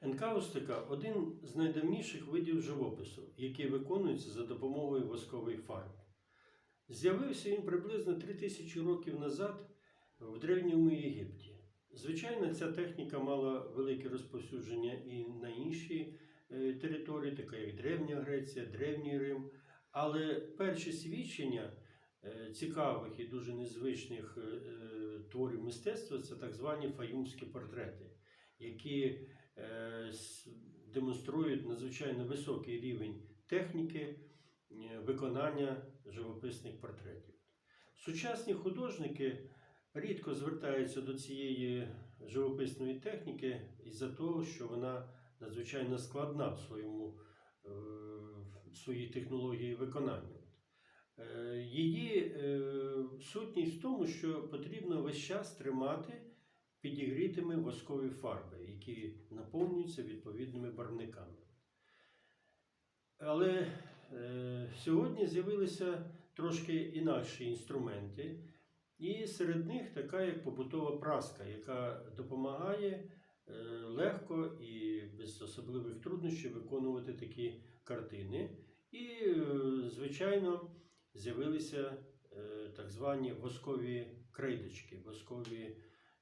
Енкаустика один з найдавніших видів живопису, який виконується за допомогою воскової фарби. З'явився він приблизно 3000 років назад в Древньому Єгипті. Звичайно, ця техніка мала велике розповсюдження і на інші е, території, така як Древня Греція, Древній Рим. Але перші свідчення е, цікавих і дуже незвичних е, творів мистецтва це так звані фаюмські портрети, які демонструють надзвичайно високий рівень техніки е, виконання живописних портретів. Сучасні художники рідко звертаються до цієї живописної техніки із-за того, що вона надзвичайно складна в своєму е, в своїй технології виконання. Е, Її е, сутність в тому, що потрібно весь час тримати підігрітими воскові фарби, які наповнюються відповідними барвниками. Але е, сьогодні з'явилися трошки інакші інструменти, і серед них така як побутова праска, яка допомагає е, легко і без особливих труднощів виконувати такі картини. І, е, звичайно, з'явилися е, так звані воскові крейдочки, воскові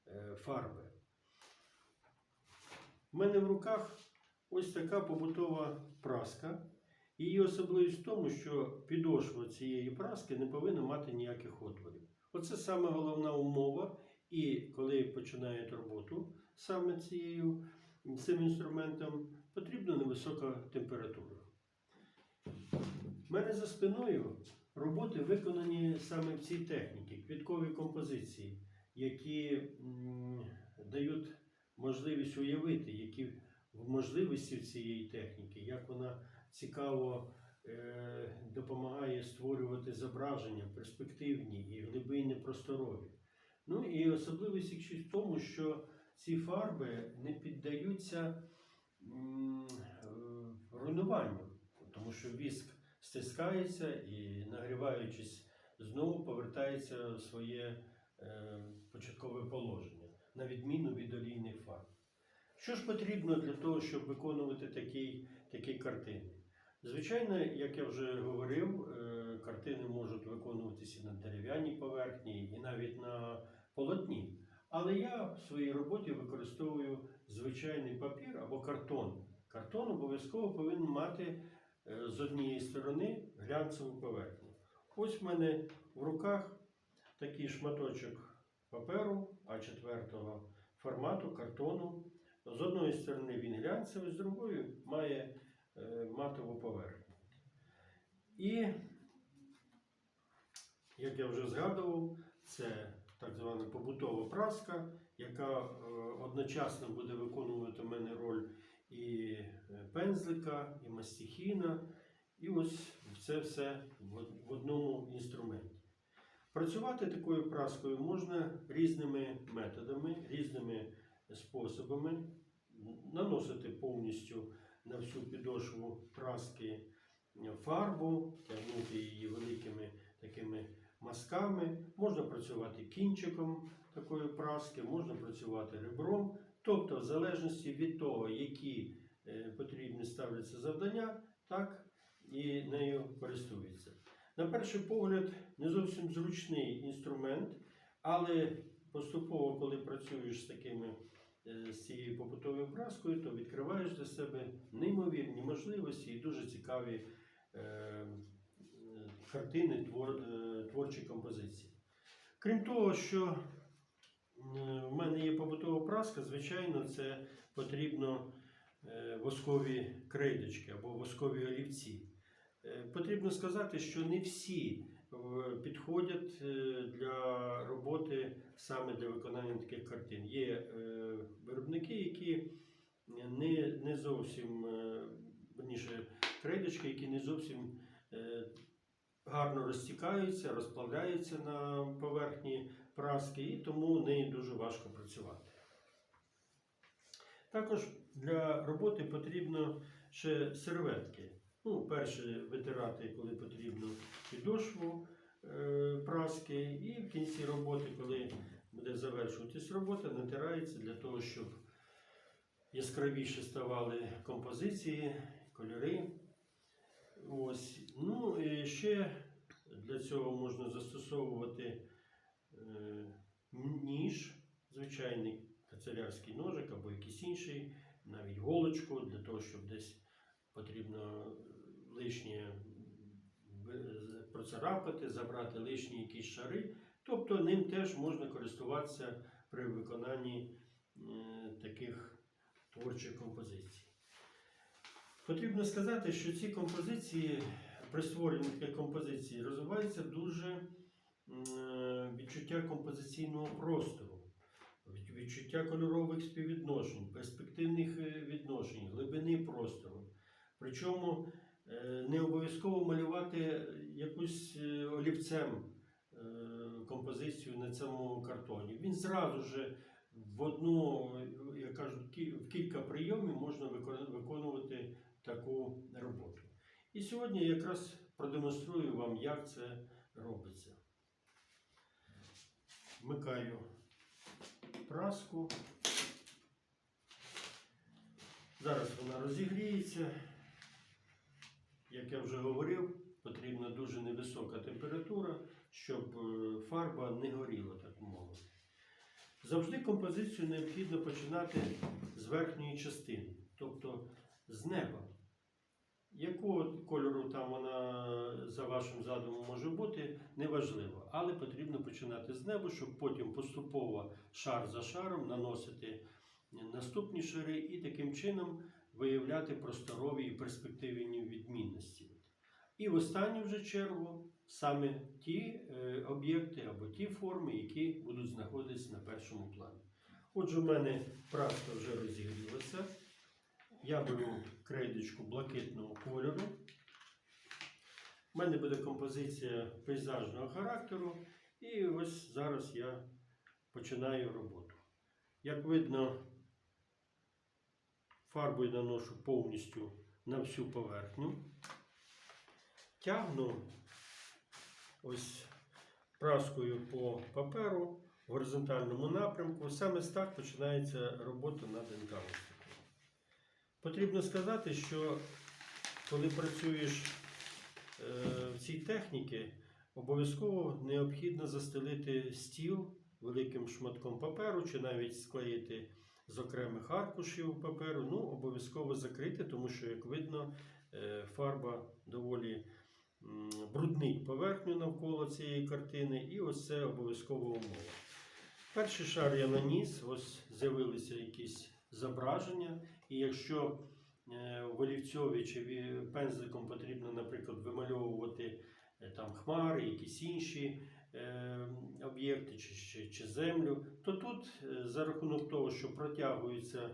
е, фарби. У мене в руках ось така побутова праска. Її особливість в тому, що підошва цієї праски не повинна мати ніяких отворів. Оце саме головна умова. І коли починають роботу саме цією, цим інструментом, потрібна невисока температура. У мене за спиною роботи виконані саме в цій техніці, квіткові композиції, які дають можливість уявити, які можливості цієї техніки, як вона цікаво е, допомагає створювати зображення перспективні і глибинні просторові. Ну і особливість ще в тому, що ці фарби не піддаються м, руйнуванню, тому що віск стискається і, нагріваючись, знову повертається в своє е, початкове положення, на відміну від олійних фарб. Що ж потрібно для того, щоб виконувати такі, такі картини? Звичайно, як я вже говорив, е, картини можуть виконуватися на дерев'яній поверхні, і навіть на полотні. Але я в своїй роботі використовую звичайний папір або картон. Картон обов'язково повинен мати е, з однієї сторони глянцеву поверхню. Ось в мене в руках такий шматочок паперу А4 формату, картону. З одної сторони він глянцевий, з другої має е, матову поверхню. І, як я вже згадував, це так звана побутова праска, яка е, одночасно буде виконувати в мене роль і е, пензлика, і мастихіна, і ось це все в одному інструменті. Працювати такою праскою можна різними методами, різними способами, наносити повністю на всю підошву праски фарбу, тягнути її великими такими мазками. Можна працювати кінчиком такої праски, можна працювати ребром. Тобто, в залежності від того, які е, потрібні ставляться завдання, так і нею користуються. На перший погляд, не зовсім зручний інструмент, але поступово, коли працюєш з такими е, з цією побутовою праскою, то відкриваєш для себе неймовірні можливості і дуже цікаві е, е, картини, твор, е, творчі композиції. Крім того, що в мене є побутова праска, звичайно, це потрібно воскові крейдочки або воскові олівці. Е, Потрібно сказати, що не всі е, підходять е, для роботи саме для виконання таких картин. Є виробники, які не, не зовсім верніше, крейдочки, які не зовсім гарно розтікаються, розплавляються на поверхні праски, і тому нею дуже важко працювати. Також для роботи потрібно ще серветки. Ну, перше витирати, коли потрібно підошву е, праски, і в кінці роботи, коли буде завершуватись робота, натирається для того, щоб яскравіше ставали композиції, кольори. Ось. Ну, і ще для цього можна застосовувати е, ніж, звичайний канцелярський ножик або якийсь інший, навіть голочку, для того, щоб десь потрібно лишнє процарапати, забрати лишні якісь шари. Тобто ним теж можна користуватися при виконанні е, таких творчих композицій. Потрібно сказати, що ці композиції, при створенні таких композицій, розвивається дуже е, відчуття композиційного простору, відчуття кольорових співвідношень, перспективних е, відношень, глибини простору. Причому не обов'язково малювати якусь е, олівцем е, композицію на цьому картоні. Він зразу же в одну, е, я кажу, в кілька прийомів можна виконувати таку роботу. І сьогодні я якраз продемонструю вам, як це робиться. Вмикаю праску. Зараз вона розігріється. Як я вже говорив, потрібна дуже невисока температура, щоб е, фарба не горіла, так мовити. Завжди композицію необхідно починати з верхньої частини, тобто з неба. Якого кольору там вона за вашим задумом може бути, неважливо. Але потрібно починати з неба, щоб потім поступово шар за шаром наносити наступні шари і таким чином виявляти просторові і перспективні відмінності. І в останню вже чергу саме ті е, об'єкти або ті форми, які будуть знаходитися на першому плані. Отже, в мене праска вже розігрілася. Я беру крейдочку блакитного кольору. У мене буде композиція пейзажного характеру. І ось зараз я починаю роботу. Як видно, фарбою наношу повністю на всю поверхню. Тягну ось праскою по паперу в горизонтальному напрямку. Саме так починається робота над енкаустиком. Потрібно сказати, що коли працюєш е, в цій техніці, обов'язково необхідно застелити стіл великим шматком паперу, чи навіть склеїти з окремих аркушів паперу. Ну, обов'язково закрити, тому що, як видно, е, фарба доволі бруднить поверхню навколо цієї картини, і ось це обов'язкова умова. Перший шар я наніс, ось з'явилися якісь зображення, і якщо е, в чи пензликом потрібно, наприклад, вимальовувати е, там хмари, якісь інші об'єкти чи, чи, чи землю, то тут е, за рахунок того, що протягується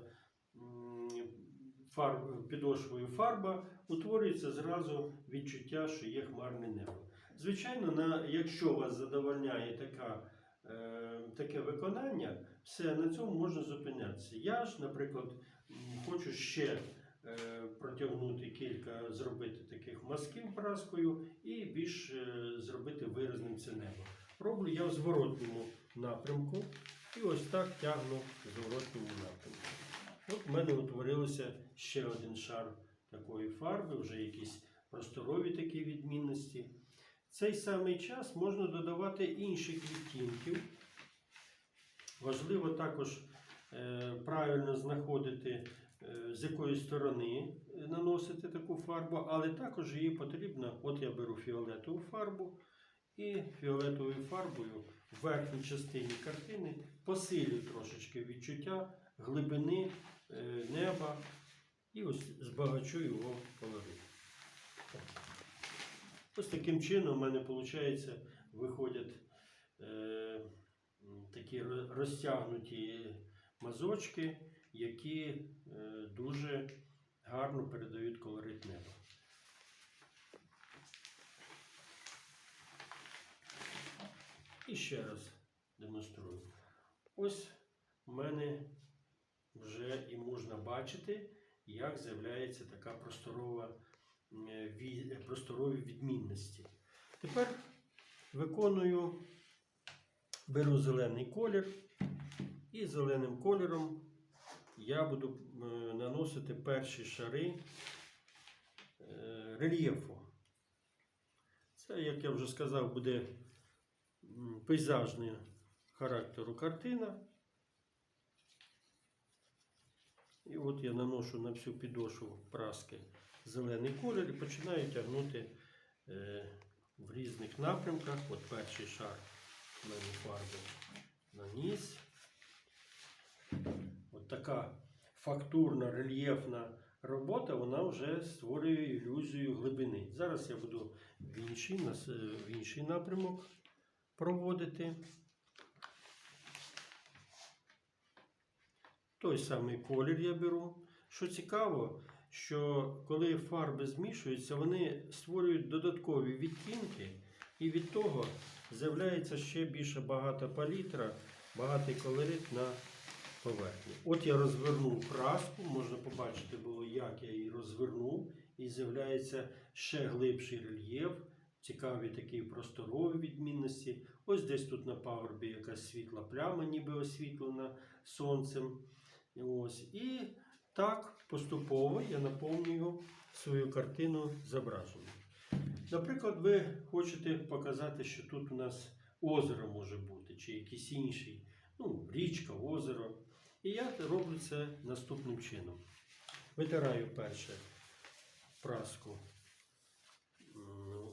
фарб, підошвою фарба, утворюється зразу відчуття, що є хмарне небо. Звичайно, на, якщо вас задовольняє така, е, таке виконання, все на цьому можна зупинятися. Я ж, наприклад, хочу ще протягнути кілька, зробити таких мазків праскою і більш е, зробити виразним це небо. Роблю я в зворотньому напрямку і ось так тягну в зворотньому напрямку. От в мене утворилося ще один шар такої фарби, вже якісь просторові такі відмінності. В цей самий час можна додавати інших відтінків. Важливо також е, правильно знаходити, е, з якої сторони е, наносити таку фарбу, але також її потрібно, от я беру фіолетову фарбу і фіолетовою фарбою в верхній частині картини посилюю трошечки відчуття глибини е, неба і ось збагачу його колорит. Ось таким чином у мене виходить, виходять е, такі розтягнуті мазочки, які е, дуже гарно передають колорит неба. І ще раз демонструю. Ось у мене вже і можна бачити, як з'являється така просторова, е, ві- просторові відмінності. Тепер виконую, беру зелений колір і зеленим кольором я буду е, наносити перші шари е, рельєфу. Це, як я вже сказав, буде пейзажний характеру картина. І от я наношу на всю підошву праски зелений колір і починаю тягнути е, в різних напрямках. От перший шар в мене фарби наніс. Така фактурна, рельєфна робота, вона вже створює ілюзію глибини. Зараз я буду в інший, в інший напрямок проводити. Той самий колір я беру. Що цікаво, що коли фарби змішуються, вони створюють додаткові відтінки, і від того з'являється ще більше багата палітра, багатий колорит на поверхні. От я розвернув краску, можна побачити було, як я її розвернув, і з'являється ще глибший рельєф, цікаві такі просторові відмінності. Ось десь тут на пагорбі якась світла пляма, ніби освітлена сонцем. Ось. І так поступово я наповнюю свою картину зображенням. Наприклад, ви хочете показати, що тут у нас озеро може бути, чи якийсь інший, ну, річка, озеро. І я роблю це наступним чином. Витираю перше праску,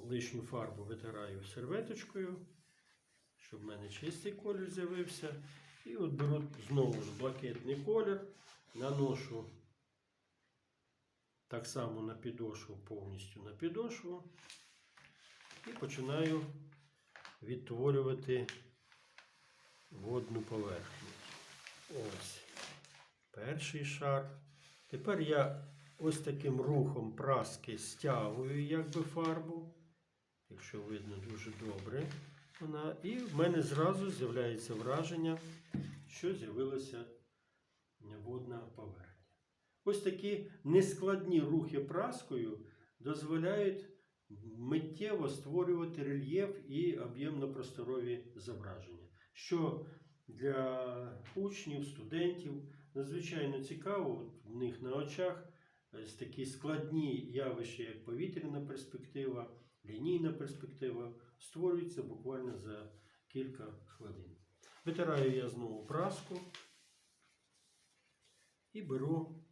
лишню фарбу витираю серветочкою, щоб в мене чистий колір з'явився. І от беру знову ж блакитний колір, наношу так само на підошву, повністю на підошву. І починаю відтворювати водну поверхню. Ось перший шар. Тепер я ось таким рухом праски стягую якби фарбу, якщо видно дуже добре. Вона, і в мене зразу з'являється враження, що з'явилася водна поверхня. Ось такі нескладні рухи праскою дозволяють миттєво створювати рельєф і об'ємно-просторові зображення, що для учнів, студентів надзвичайно цікаво, в них на очах ось такі складні явища, як повітряна перспектива, лінійна перспектива, створюються буквально за кілька хвилин. Витираю я знову праску і беру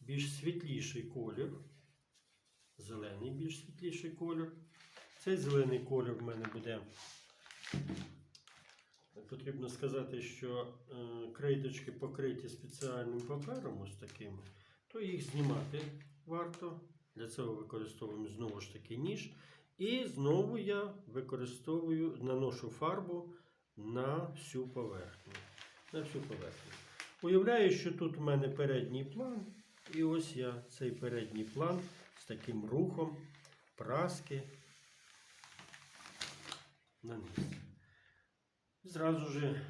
більш світліший колір, зелений більш світліший колір. Цей зелений колір в мене буде. Потрібно сказати, що е, крейдочки покриті спеціальним папером, ось таким, то їх знімати варто. Для цього використовуємо знову ж таки ніж. І знову я використовую, наношу фарбу на всю поверхню. На всю поверхню. Уявляю, що тут в мене передній план. І ось я цей передній план з таким рухом праски наніс. Зразу ж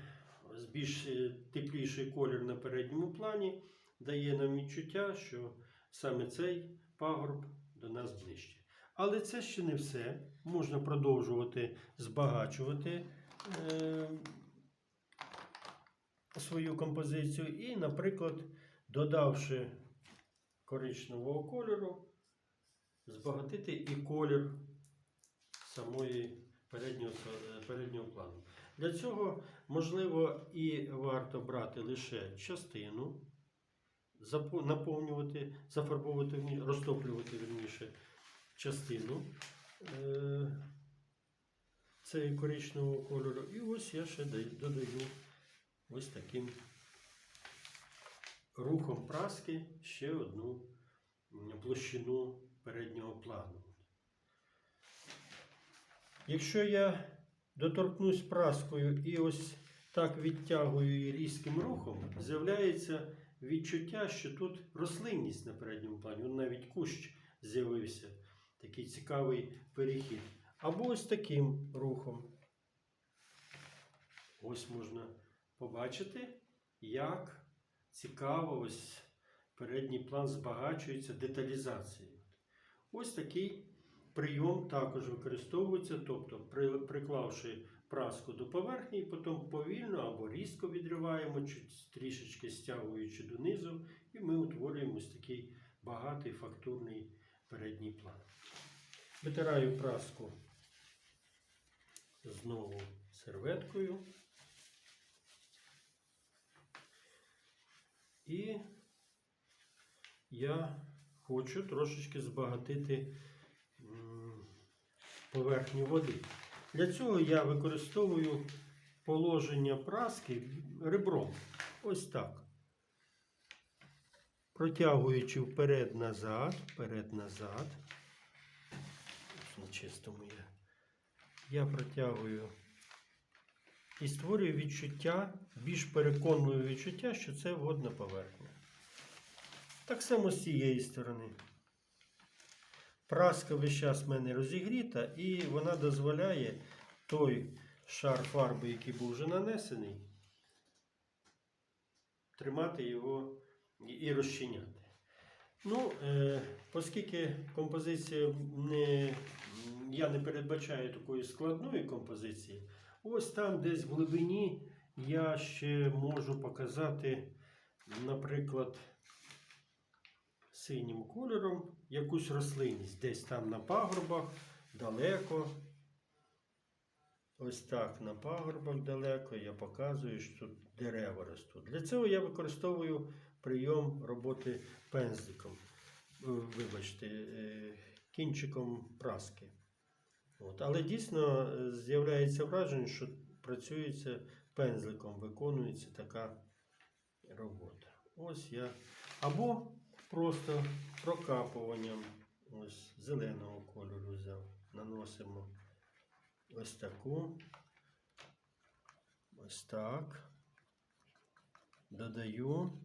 більш е, тепліший колір на передньому плані дає нам відчуття, що саме цей пагорб до нас ближче. Але це ще не все. Можна продовжувати збагачувати е, свою композицію. І, наприклад, додавши коричневого кольору, збагатити і колір самої переднього, е, переднього плану. Для цього можливо і варто брати лише частину, наповнювати, зафарбовувати, розтоплювати верніше частину е, цієї коричневого кольору. І ось я ще додаю ось таким рухом праски ще одну площину переднього плану. Якщо я доторкнусь праскою і ось так відтягую її різким рухом, з'являється відчуття, що тут рослинність на передньому плані. Вон навіть кущ з'явився. Такий цікавий перехід. Або ось таким рухом. Ось можна побачити, як цікаво ось передній план збагачується деталізацією. Ось такий прийом також використовується, тобто при- приклавши праску до поверхні, потім повільно або різко відриваємо, трішечки стягуючи донизу, і ми утворюємо ось такий багатий фактурний передній план. Витираю праску знову серветкою. І я хочу трошечки збагатити м, поверхню води. Для цього я використовую положення праски ребром. Ось так. Протягуючи вперед-назад, вперед-назад. На чистому. Я протягую і створюю відчуття, більш переконливе відчуття, що це водна поверхня. Так само з цієї сторони. Праска весь час в мене розігріта, і вона дозволяє той шар фарби, який був вже нанесений, тримати його і- розчиняти. Ну, е, оскільки композиція не, я не передбачаю такої складної композиції, ось там десь в глибині я ще можу показати, наприклад, синім кольором якусь рослинність. Десь там на пагорбах, далеко. Ось так на пагорбах далеко я показую, що тут дерева ростуть. Для цього я використовую прийом роботи пензликом. Е, Вибачте, е, кінчиком праски. От. Але дійсно е, з'являється враження, що працюється пензликом, виконується така робота. Ось я. Або просто прокапуванням ось зеленого кольору взяв. Наносимо ось таку. Ось так. Додаю.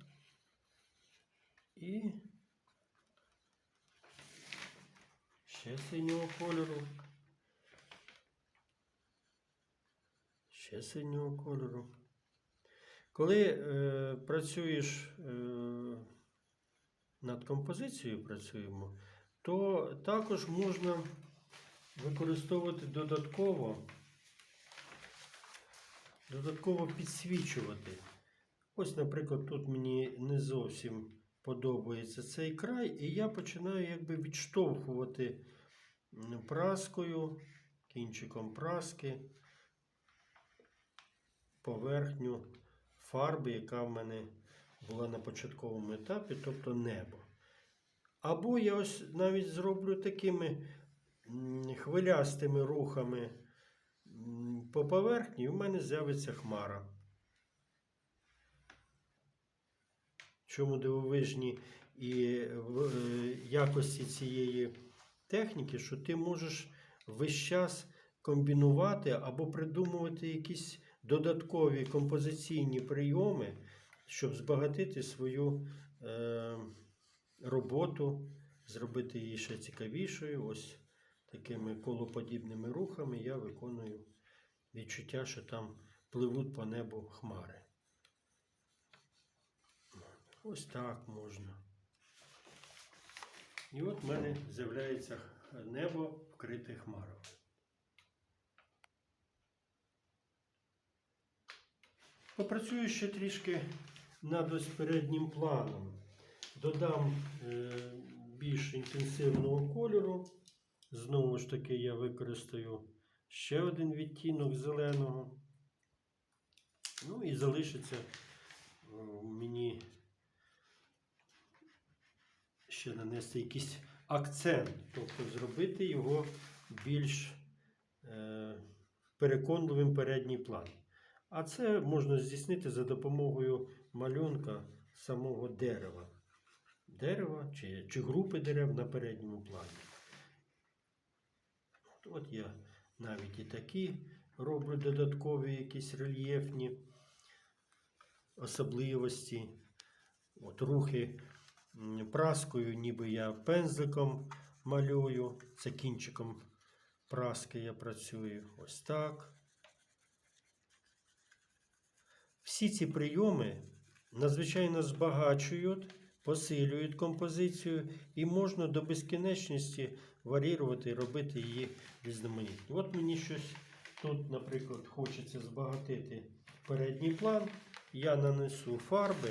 І ще синього кольору. Ще синього кольору. Коли е, працюєш е, над композицією, працюємо, то також можна використовувати додатково, додатково підсвічувати. Ось, наприклад, тут мені не зовсім подобається цей край, і я починаю якби відштовхувати праскою, кінчиком праски поверхню фарби, яка в мене була на початковому етапі, тобто небо. Або я ось навіть зроблю такими хвилястими рухами по поверхні, і в мене з'явиться хмара. Чому дивовижні і е, якості цієї техніки, що ти можеш весь час комбінувати або придумувати якісь додаткові композиційні прийоми, щоб збагатити свою е, роботу, зробити її ще цікавішою. Ось такими колоподібними рухами я виконую відчуття, що там пливуть по небу хмари. Ось так можна. І от в мене з'являється небо вкрите хмарами. Попрацюю ще трішки над ось переднім планом. Додам е, більш інтенсивного кольору. Знову ж таки, я використаю ще один відтінок зеленого. Ну і залишиться е, мені ще нанести якийсь акцент, тобто зробити його більш е, переконливим передній план. А це можна здійснити за допомогою малюнка самого дерева. Дерева чи, чи групи дерев на передньому плані. От, я навіть і такі роблю додаткові якісь рельєфні особливості. От рухи праскою, ніби я пензликом малюю. Це кінчиком праски я працюю. Ось так. Всі ці прийоми надзвичайно збагачують, посилюють композицію і можна до безкінечності варірувати і робити її різноманітні. От мені щось тут, наприклад, хочеться збагатити передній план, я нанесу фарби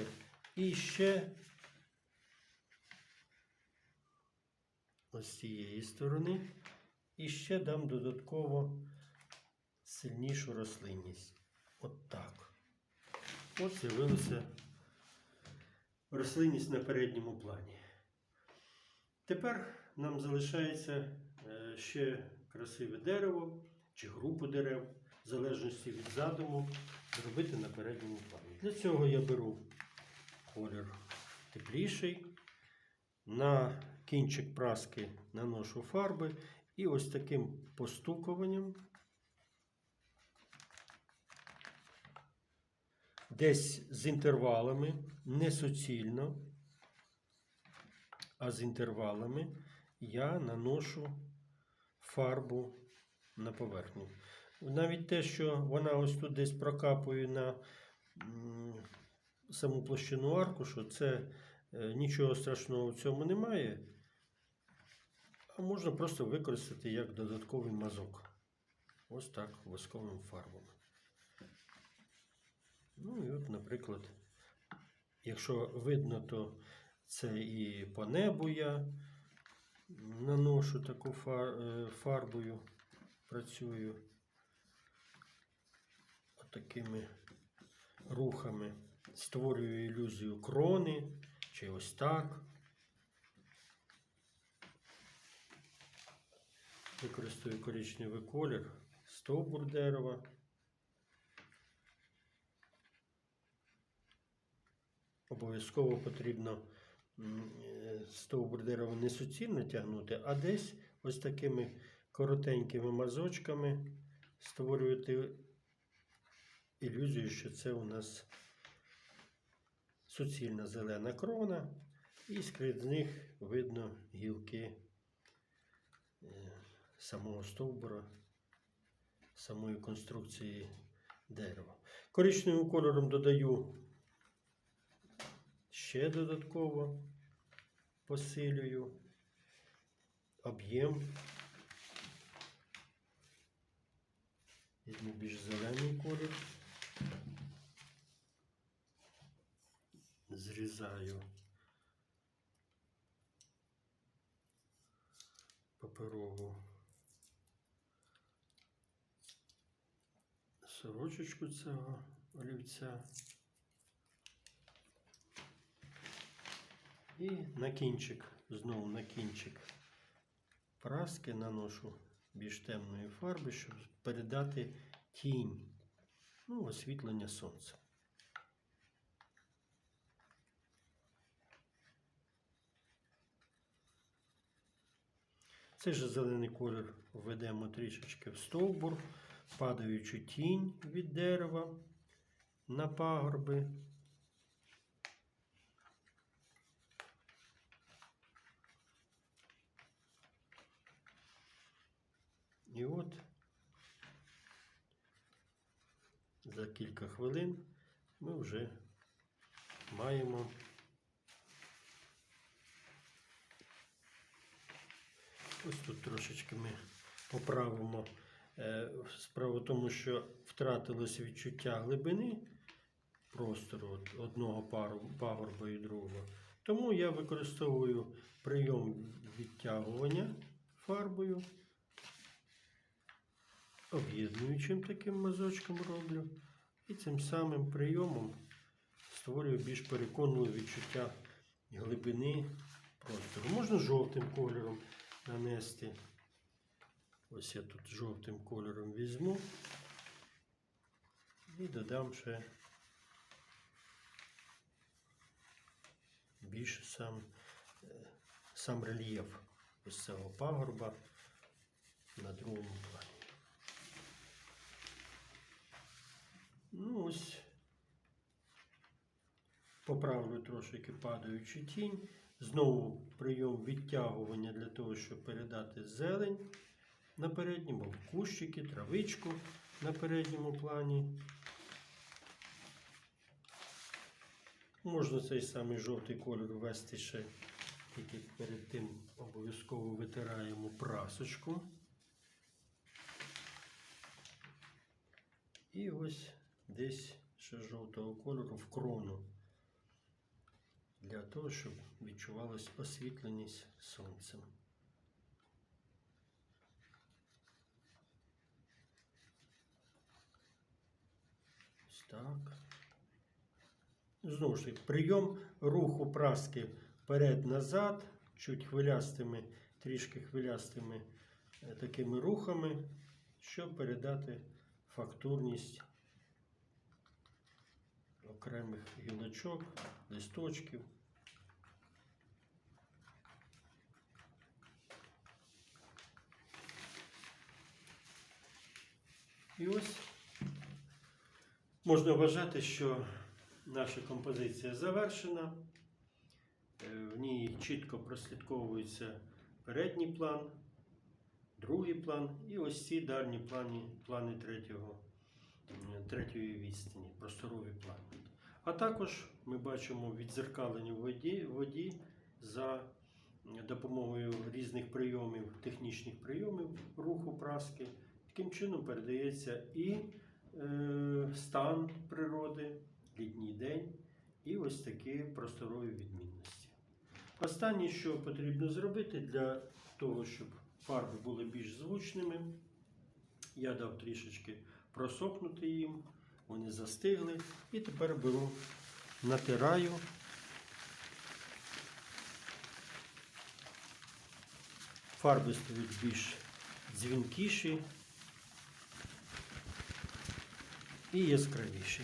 і ще ось з цієї сторони, і ще дам додатково сильнішу рослинність. От так. От з'явилася рослинність на передньому плані. Тепер нам залишається е, ще красиве дерево чи групу дерев, в залежності від задуму, зробити на передньому плані. Для цього я беру колір тепліший. На кінчик праски наношу фарби і ось таким постукуванням десь з інтервалами, не суцільно, а з інтервалами я наношу фарбу на поверхню. Навіть те, що вона ось тут десь прокапує на саму площину аркушу, це е, нічого страшного в цьому немає. А можна просто використати як додатковий мазок. Ось так, восковими фарбами. Ну і от, наприклад, якщо видно, то це і по небу я наношу таку е, фарбою, працюю такими рухами, створюю ілюзію крони, чи ось так. Використовую коричневий колір, стовбур дерева. Обов'язково потрібно м, е, стовбур дерева не суцільно тягнути, а десь ось такими коротенькими мазочками створювати ілюзію, що це у нас суцільна зелена крона, і з них видно гілки е, самого стовбура, самої конструкції дерева. Коричневим кольором додаю ще додатково посилюю об'єм. Візьму більш зелений колір. Зрізаю паперову сорочечку цього олівця. І на кінчик, знову на кінчик праски наношу більш темної фарби, щоб передати тінь, ну, освітлення сонця. Цей же зелений колір введемо трішечки в стовбур, падаючу тінь від дерева на пагорби. І от за кілька хвилин ми вже маємо ось тут трошечки ми поправимо. Е, Справа в тому, що втратилось відчуття глибини простору одного пагорба і другого. Тому я використовую прийом відтягування фарбою об'єднуючим таким мазочком роблю. І цим самим прийомом створюю більш переконливе відчуття глибини простору. Можна жовтим кольором нанести. Ось я тут жовтим кольором візьму і додам ще більше сам, сам рельєф ось цього пагорба на другому плані. Ну, ось поправлю трошки падаючу тінь. Знову прийом відтягування для того, щоб передати зелень на передньому, кущики, травичку на передньому плані. Можна цей самий жовтий кольор ввести ще, тільки перед тим обов'язково витираємо прасочку. І ось десь ще жовтого кольору в крону. Для того, щоб відчувалась освітленість сонцем. Ось так. Знову ж таки, прийом руху праски вперед-назад, чуть хвилястими, трішки хвилястими е, такими рухами, щоб передати фактурність окремих гілочок, листочків. І ось можна вважати, що наша композиція завершена. Е, В ній чітко прослідковується передній план, другий план і ось ці дальні плани, плани третього, третьої відстані, просторові плани. А також ми бачимо відзеркалення в воді, воді за допомогою різних прийомів, технічних прийомів руху праски. Таким чином передається і е, стан природи, літній день, і ось такі просторові відмінності. Останнє, що потрібно зробити для того, щоб фарби були більш звучними, я дав трішечки просохнути їм, вони застигли. І тепер беру, натираю. Фарби стають більш дзвінкіші і яскравіші.